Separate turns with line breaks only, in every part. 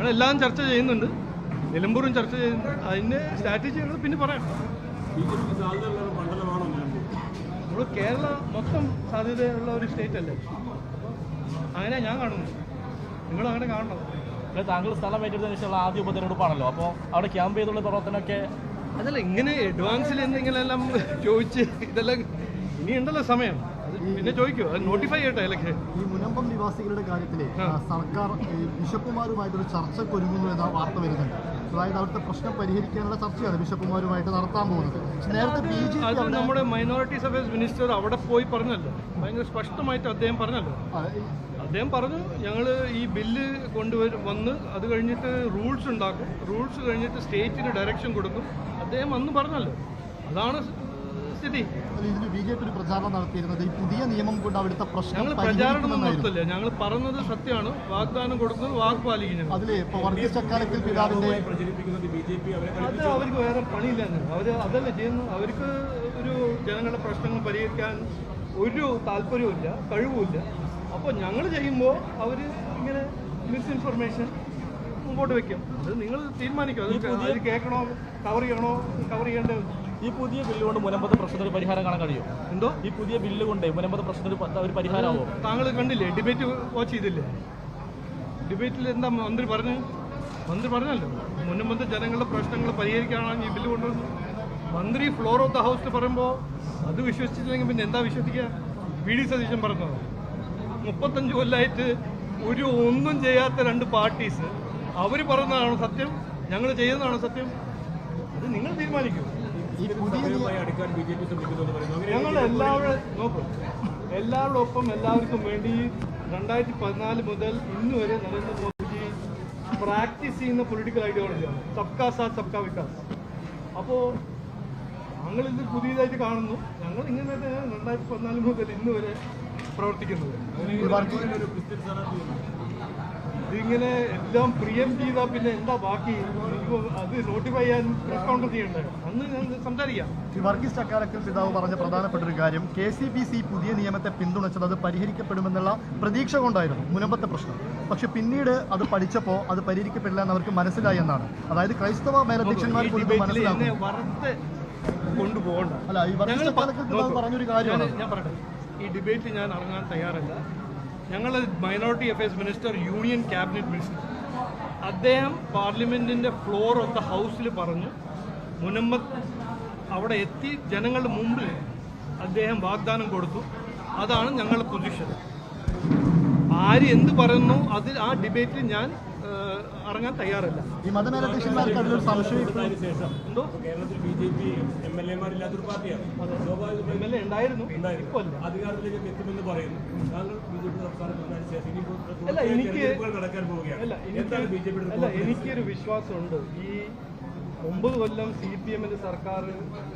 ഞങ്ങളെല്ലാം ചർച്ച ചെയ്യുന്നുണ്ട്. നിലമ്പൂരും ചർച്ച ചെയ്യുന്നുണ്ട് അതിന്റെ സ്ട്രാറ്റജി ഞങ്ങൾ പിന്നെ പറയാം. നമ്മൾ കേരള മൊത്തം സാധ്യതയുള്ള ഒരു സ്റ്റേറ്റ് അല്ലേ? അങ്ങനെ ഞാൻ കാണുന്നു. നിങ്ങൾ അങ്ങനെ കാണണം?
താങ്കൾ സ്ഥലം ഏറ്റെടുത്തതിന് ശേഷമുള്ള ആദ്യ ഉപതെരഞ്ഞെടുപ്പാണല്ലോ അപ്പോൾ അവിടെ ക്യാമ്പ് ചെയ്തുള്ള പ്രവർത്തനമൊക്കെ
അതല്ല ഇങ്ങനെ അഡ്വാൻസിൽ എന്തെങ്കിലും എല്ലാം ചോദിച്ച് ഇതെല്ലാം ഇനിയുണ്ടല്ലോ സമയം. പിന്നെ ചോദിക്കൂ അത് നോട്ടിഫൈ ചെയ്യട്ടെ അല്ലെങ്കിൽ
ഈ മുനമ്പം നിവാസികളുടെ കാര്യത്തിൽ. സർക്കാർ ബിഷപ്പുമാരുമായിട്ടൊരു ചർച്ചയ്ക്ക് ഒരുങ്ങുന്നു എന്ന വാർത്ത വരുന്നുണ്ട്. അതായത് അവിടുത്തെ പ്രശ്നം പരിഹരിക്കാനുള്ള ചർച്ചയാണ് ബിഷപ്പുമാരുമായിട്ട് നടത്താൻ പോകുന്നത്. നേരത്തെ ബി ജെ
അത് നമ്മുടെ മൈനോറിറ്റീസ് അഫയേഴ്സ് മിനിസ്റ്റർ അവിടെ പോയി പറഞ്ഞല്ലോ. ഭയങ്കര സ്പഷ്ടമായിട്ട് അദ്ദേഹം പറഞ്ഞല്ലോ. അദ്ദേഹം പറഞ്ഞു ഞങ്ങൾ ഈ ബില്ല് കൊണ്ടുവരും വന്ന് അത് കഴിഞ്ഞിട്ട് റൂൾസ് ഉണ്ടാക്കും. റൂൾസ് കഴിഞ്ഞിട്ട് സ്റ്റേറ്റിന് ഡയറക്ഷൻ കൊടുക്കും. അദ്ദേഹം അന്ന് പറഞ്ഞല്ലോ. അതാണ് സ്ഥിതി.
ഇതിന് ബി ജെ പി ഒരു പ്രചാരണം നടത്തിയിരുന്നത്. ഈ പുതിയ നിയമം കൊണ്ട് അവിടുത്തെ പ്രശ്നം
ഞങ്ങൾ പ്രചാരണം നടത്തില്ല. ഞങ്ങൾ പറഞ്ഞത് സത്യമാണ്. വാഗ്ദാനം കൊടുക്കുന്നത് വാക്ക് പാലിക്കുന്നത് ഞങ്ങൾ
അതിലെ ഇപ്പൊ വർഗീസ് ചക്കാലക്കൽ പിതാവിന്റെ
അത് അവർക്ക് വേറെ പണിയില്ല അവർ അതല്ല ചെയ്യുന്നു അവർക്ക് ഒരു ജനങ്ങളുടെ പ്രശ്നങ്ങൾ പരിഹരിക്കാൻ ഒരു താല്പര്യവുമില്ല കഴിവുമില്ല അപ്പോൾ ഞങ്ങൾ ചെയ്യുമ്പോൾ അവർ ഇങ്ങനെ മിസ്ഇൻഫർമേഷൻ മുമ്പോട്ട് വെക്കും. അത് നിങ്ങൾ തീരുമാനിക്കും. അത് കേൾക്കണോ? കവർ ചെയ്യണോ? കവർ ചെയ്യേണ്ടത്
ഈ പുതിയ ബില്ല് കൊണ്ട് മുനമ്പത്തെ പ്രശ്നത്തിന് പരിഹാരം കാണാൻ കഴിയും.
എന്തോ?
ഈ പുതിയ ബില്ല് കൊണ്ട് മുനമ്പത്തെ പ്രശ്നത്തിന് ഒരു പരിഹാരമാവോ
താങ്കൾ കണ്ടില്ലേ? ഡിബേറ്റ് വാച്ച് ചെയ്തില്ലേ? ഡിബേറ്റിൽ എന്താ മന്ത്രി പറഞ്ഞു മന്ത്രി പറഞ്ഞല്ലോ. മുനമ്പത്ത് ജനങ്ങളുടെ പ്രശ്നങ്ങൾ പരിഹരിക്കാനാണ് ഈ ബില്ല് കൊണ്ടുവന്നത്. മന്ത്രി ഫ്ലോർ ഓഫ് ദ ഹൗസ് പറയുമ്പോൾ അത് വിശ്വസിച്ചില്ലെങ്കിൽ പിന്നെ എന്താ വിശ്വസിക്കുക? വി ഡി സതീശൻ പറഞ്ഞത്. മുപ്പത്തഞ്ച് കൊല്ലമായിട്ട് ഒരു ഒന്നും ചെയ്യാത്ത രണ്ട് പാർട്ടീസ് അവർ പറയുന്നതാണോ സത്യം. ഞങ്ങൾ ചെയ്യുന്നതാണോ സത്യം. അത് നിങ്ങൾ തീരുമാനിക്കൂ.
ഈ പുതിയ
ഞങ്ങൾ എല്ലാവരും നോക്കും എല്ലാവരുടെ ഒപ്പം എല്ലാവർക്കും വേണ്ടി രണ്ടായിരത്തി പതിനാല് മുതൽ ഇന്ന് വരെ നരേന്ദ്രമോദിജി പ്രാക്ടീസ് ചെയ്യുന്ന പൊളിറ്റിക്കൽ ഐഡിയോളജിയാണ് സബ്കാ സാത്ത് സബ്കാ വികാസ്. അപ്പോൾ ഞങ്ങൾ ഇത് പുതിയതായിട്ട് കാണുന്നു. ഞങ്ങൾ ഇങ്ങനെ രണ്ടായിരത്തി പതിനാല് മുതൽ ഇന്ന് വരെ പ്രവർത്തിക്കുന്നത്
ഈ വർഗീയ
ഒരു ക്രിസ്ത്യൻ സ്ഥാനാർത്ഥി
ഇതിങ്ങനെ എല്ലാം പ്രിയം ചെയ്താൽ പിന്നെ എന്താ ബാക്കി? അത് നോട്ടിഫൈ ചെയ്യാൻ പ്രസ് കൗണ്ടർ ചെയ്യണ്ടേ? അന്ന് ഞാൻ സംസാരിക്കാം.
വർഗീസ് ചക്കാലക്കൽ പിതാവ് പറഞ്ഞ പ്രധാനപ്പെട്ട ഒരു കാര്യം കെ സി ബി സി പുതിയ നിയമത്തെ പിന്തുണച്ചത് അത് പരിഹരിക്കപ്പെടുമെന്നുള്ള പ്രതീക്ഷ കൊണ്ടായിരുന്നു. മുനമ്പത്തെ പ്രശ്നം. പക്ഷെ പിന്നീട് അത് പഠിച്ചപ്പോൾ അത് പരിഹരിക്കപ്പെടില്ല എന്ന് അവർക്ക് മനസ്സിലായി എന്നാണ്. അതായത് ക്രൈസ്തവ മേലധ്യക്ഷന്മാർ പോലും മനസ്സിലാക്കും
കൊണ്ടുപോകണ്ട.
അല്ല ഈ വർഗീസ് ചക്കാലക്കൽ പിതാവ് പറഞ്ഞൊരു കാര്യമാണ്.
ഞാൻ പറയട്ടെ. ഈ ഡിബേറ്റിൽ ഞാൻ ഇറങ്ങാൻ തയ്യാറല്ല. ഞങ്ങൾ minority affairs minister union cabinet minister അദ്ദേഹം പാർലമെന്റിന്റെ ഫ്ലോർ ഓഫ് ദ ഹൗസിൽ പറഞ്ഞു മുനമ്മത്ത് അവിടെ എത്തി ജനങ്ങളുടെ മുമ്പിൽ അദ്ദേഹം വാഗ്ദാനം കൊടുത്തു. അതാണ് ഞങ്ങളുടെ പൊസിഷൻ ആര് എന്ത് പറയുന്നു അതിൽ ആ ഡിബേറ്റിൽ ഞാൻ ഇറങ്ങാൻ തയ്യാറല്ല.
ഈ മതമേലധ്യക്ഷന്മാർക്ക് അതിലൊരു സംശയം ഇപ്പോഴും
ശേഷം
എന്തോ?
കേരളത്തിൽ B J P M L എമാരില്ലാത്തൊരു പാർട്ടിയാണ്.
എം എൽ എ ഉണ്ടായിരുന്നു. ഇപ്പോൾ അല്ല.
അധികാരത്തിലേക്ക് എത്തുമെന്ന് പറയുന്നു. താങ്കൾ ബി ജെ പി സംസ്ഥാന പ്രസിഡന്റ് ശേഷം ഇനിയിപ്പോൾ
അല്ല, എനിക്ക്
നടക്കാൻ പോവുകയാണ്.
അല്ല
എന്താണ് ബി
അല്ല എനിക്കൊരു വിശ്വാസമുണ്ട്. ഈ ഒമ്പത് കൊല്ലം സി പി എമ്മിന്റെ സർക്കാർ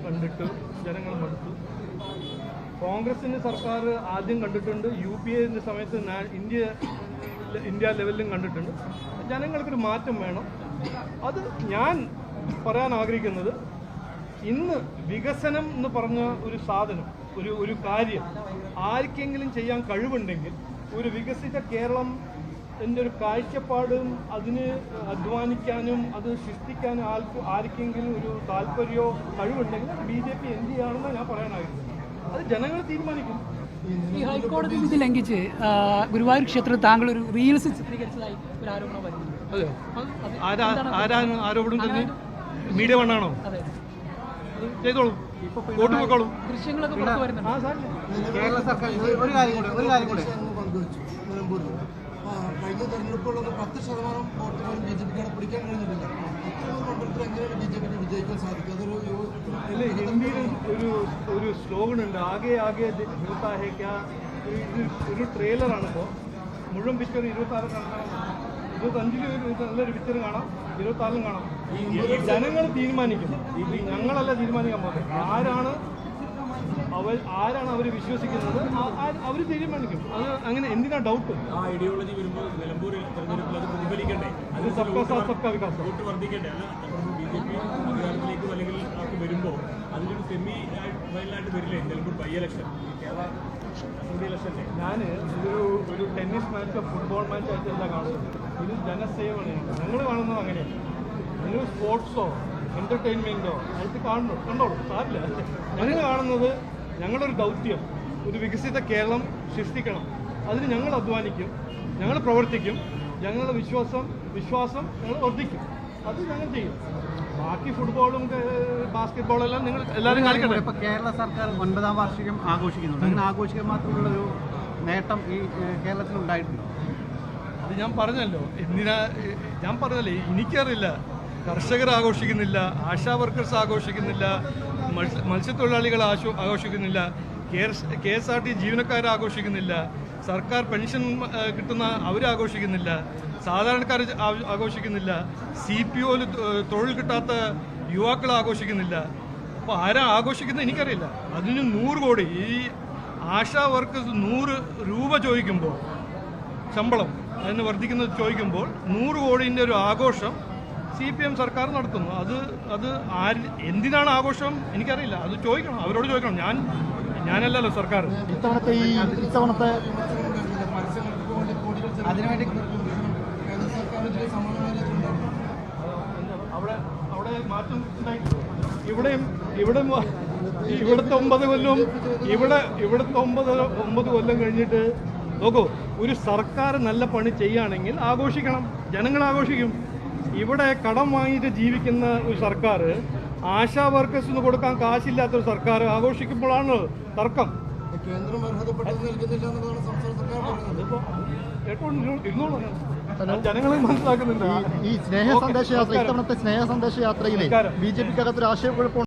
കണ്ടിട്ട് ജനങ്ങൾ മടുത്തു. കോൺഗ്രസിന്റെ സർക്കാർ ആദ്യം കണ്ടിട്ടുണ്ട്. യു പി എന്റെ സമയത്ത് ഇന്ത്യ ഇന്ത്യ ലെവലിലും കണ്ടിട്ടുണ്ട്. ജനങ്ങൾക്കൊരു മാറ്റം വേണം. അത് ഞാൻ പറയാൻ ആഗ്രഹിക്കുന്നത് ഇന്ന് വികസനം എന്ന് പറഞ്ഞ ഒരു സാധനം ഒരു ഒരു കാര്യം ആർക്കെങ്കിലും ചെയ്യാൻ കഴിവുണ്ടെങ്കിൽ ഒരു വികസിത കേരളം എന്റെ ഒരു കാഴ്ചപ്പാടും അതിന് അധ്വാനിക്കാനും അത് സൃഷ്ടിക്കാനും ആൾക്ക് ആർക്കെങ്കിലും ഒരു താല്പര്യമോ കഴിവുണ്ടെങ്കിൽ ബി ജെ പി എന്ത് ചെയ്യുകയാണെന്നാണ് ഞാൻ പറയാനാഗ്രഹിക്കുന്നത് അത് ജനങ്ങൾ തീരുമാനിക്കും.
ഈ ഹൈക്കോടതി വിധി ലംഘിച്ച് ഗുരുവായൂർ ക്ഷേത്രത്തിൽ താങ്കൾ ഒരു റീൽസ് ചിത്രീകരിച്ചതായി ഒരു ആരോപണം
ആരാണ് തന്നെ മീഡിയ വണ്ണാണോ? ചെയ്തോളൂ. വോട്ട്
ദൃശ്യങ്ങളൊക്കെ പുറത്തു വരുന്നുണ്ട്.
കേരള സർക്കാർ ഒരു കാര്യം കൂടെ ഒരു കാര്യം കൂടെ. കഴിഞ്ഞ തെരഞ്ഞെടുപ്പുകളൊക്കെ പത്ത് ശതമാനം വോട്ടുകൾ ബി ജെ പിക്കാണ് പിടിക്കാൻ കഴിഞ്ഞിട്ടില്ല. ഇത്തരം മണ്ഡലത്തിൽ എങ്ങനെയാണ് ബി ജെ പിക്ക് വിജയിക്കാൻ സാധിക്കുക? അതൊരു
ഹിന്ദിയിൽ ഒരു ഒരു സ്ലോഗൻ ഉണ്ട്. ആകെ ആകെ മിൽത്താ ഹേ ക്യാ ഒരു ഇത് ഒരു ട്രെയിലറാണ് ഇപ്പോൾ മുഴുവൻ പിക്ചർ ഇരുപത്താറ് കാണാം. ഇരുപത്തഞ്ചിലും ഒരു നല്ലൊരു പിക്ചർ കാണാം. ഇരുപത്താറിലും കാണാം. ഈ ജനങ്ങൾ തീരുമാനിക്കും ഞങ്ങളല്ല തീരുമാനിക്കാൻ പോകുന്നത്. ആരാണ് അവർ ആരാണ് അവർ വിശ്വസിക്കുന്നത്? അവർ തീരുമാനിക്കും അത് അങ്ങനെ എന്തിനാ ഡൗട്ട്
ആ ഐഡിയോളജി വരുമ്പോൾ നിലമ്പൂരിൽ തെരഞ്ഞെടുപ്പിൽ അത് പ്രതിഫലിക്കണ്ടേ?
അത് സബ്കാ സാത്ത് സബ്കാ വികാസ്.
വോട്ട് വർദ്ധിക്കണ്ടേ? അല്ല ബി ജെ പി അധികാരത്തിലേക്ക് അല്ലെങ്കിൽ അവർക്ക് വരുമ്പോൾ അതിലൊരു സെമി ഫൈനലായിട്ട് വരില്ലേ? Nilambur by election Kerala assembly ഇലക്ഷന്റെ
ഞാൻ ഇതൊരു ഒരു ടെന്നീസ് മാച്ചോ ഫുട്ബോൾ മാച്ചോ ആയിട്ടല്ല കാണുന്നത്? ഇത് ജനസേവനയാണ് ഞങ്ങൾ കാണുന്നത് അങ്ങനെയാണ് നിങ്ങൾ സ്പോർട്സോ എന്റർടൈൻമെന്റോ ആയിട്ട് കാണുന്നു. കണ്ടോളൂ. സാറില്ല ഞങ്ങൾ കാണുന്നത് ഞങ്ങളുടെ ഒരു ദൗത്യം ഒരു വികസിത കേരളം സൃഷ്ടിക്കണം. അതിന് ഞങ്ങൾ അധ്വാനിക്കും ഞങ്ങൾ പ്രവർത്തിക്കും ഞങ്ങളുടെ വിശ്വാസം വിശ്വാസം ഞങ്ങൾ വർദ്ധിക്കും. അത് ഞങ്ങൾ ചെയ്യും. ബാക്കി ഫുട്ബോളും ബാസ്കറ്റ്ബോളും എല്ലാം നിങ്ങൾ എല്ലാവരും കളിക്കണം
ഇപ്പൊ കേരള സർക്കാർ ഒൻപതാം വാർഷികം ആഘോഷിക്കുന്നുണ്ട്. അങ്ങനെ ആഘോഷിക്കാൻ മാത്രമുള്ള ഒരു നേട്ടം ഈ കേരളത്തിൽ ഉണ്ടായിട്ടുണ്ടോ?
അത് ഞാൻ പറഞ്ഞല്ലോ. എന്തിനാ ഞാൻ പറഞ്ഞല്ലേ. എനിക്കറിയില്ല. കർഷകർ ആഘോഷിക്കുന്നില്ല ആശാ വർക്കേഴ്സ് ആഘോഷിക്കുന്നില്ല മത്സ്യത്തൊഴിലാളികൾ ആശോ- ആഘോഷിക്കുന്നില്ല. കെ എസ് ആർ ടി ജീവനക്കാർ ആഘോഷിക്കുന്നില്ല. സർക്കാർ പെൻഷൻ കിട്ടുന്ന അവർ ആഘോഷിക്കുന്നില്ല. സാധാരണക്കാർ ആഘോഷിക്കുന്നില്ല. സി പി ഒയിൽ തൊഴിൽ കിട്ടാത്ത യുവാക്കൾ ആഘോഷിക്കുന്നില്ല. അപ്പോൾ ആരാ ആഘോഷിക്കുന്നത് എനിക്കറിയില്ല. അതിന് നൂറ് കോടി. ഈ ആശാ വർക്കേഴ്സ് നൂറ് രൂപ ചോദിക്കുമ്പോൾ ശമ്പളം അതിന് വർദ്ധിക്കുന്നത് ചോദിക്കുമ്പോൾ നൂറ് കോടിന്റെ ഒരു ആഘോഷം സി പി എം സർക്കാർ നടത്തുന്നു. അത് അത് ആര് എന്തിനാണ് ആഘോഷം? എനിക്കറിയില്ല. അത് ചോദിക്കണം. അവരോട് ചോദിക്കണം. ഞാൻ ഞാനല്ലല്ലോ സർക്കാർ.
ഇത്തവണത്തെ ഈ ഇത്തവണത്തെ
അതിനുവേണ്ടി
അവിടെ അവിടെ മാറ്റം ഇവിടെയും ഇവിടെ ഇവിടുത്തെ ഒമ്പത് കൊല്ലം ഇവിടെ ഇവിടുത്തെ ഒമ്പത് ഒമ്പത് കൊല്ലം കഴിഞ്ഞിട്ട് നോക്കൂ ഒരു സർക്കാർ നല്ല പണി ചെയ്യുകയാണെങ്കിൽ ആഘോഷിക്കണം. ജനങ്ങൾ ആഘോഷിക്കും. ഇവിടെ കടം വാങ്ങിയിട്ട് ജീവിക്കുന്ന ഒരു സർക്കാർ ആശാ വർക്കേഴ്സിന് കൊടുക്കാൻ കാശില്ലാത്ത ഒരു സർക്കാർ ആഘോഷിക്കുമ്പോഴാണ് തർക്കം.
കേന്ദ്രം അർഹതപ്പെട്ടത് നൽകുന്നില്ല എന്നുള്ളതാണ് സംസ്ഥാന സർക്കാർ പറയുന്നത്.
ജനങ്ങളെ മനസ്സിലാക്കുന്നുണ്ട്.
ഈ സ്നേഹ സന്ദേശ യാത്ര ഇത്തവണത്തെ സ്നേഹ സന്ദേശ യാത്രയിലെ ബി ജെ പിക്കകത്തൊരു ആശയക്കുഴപ്പം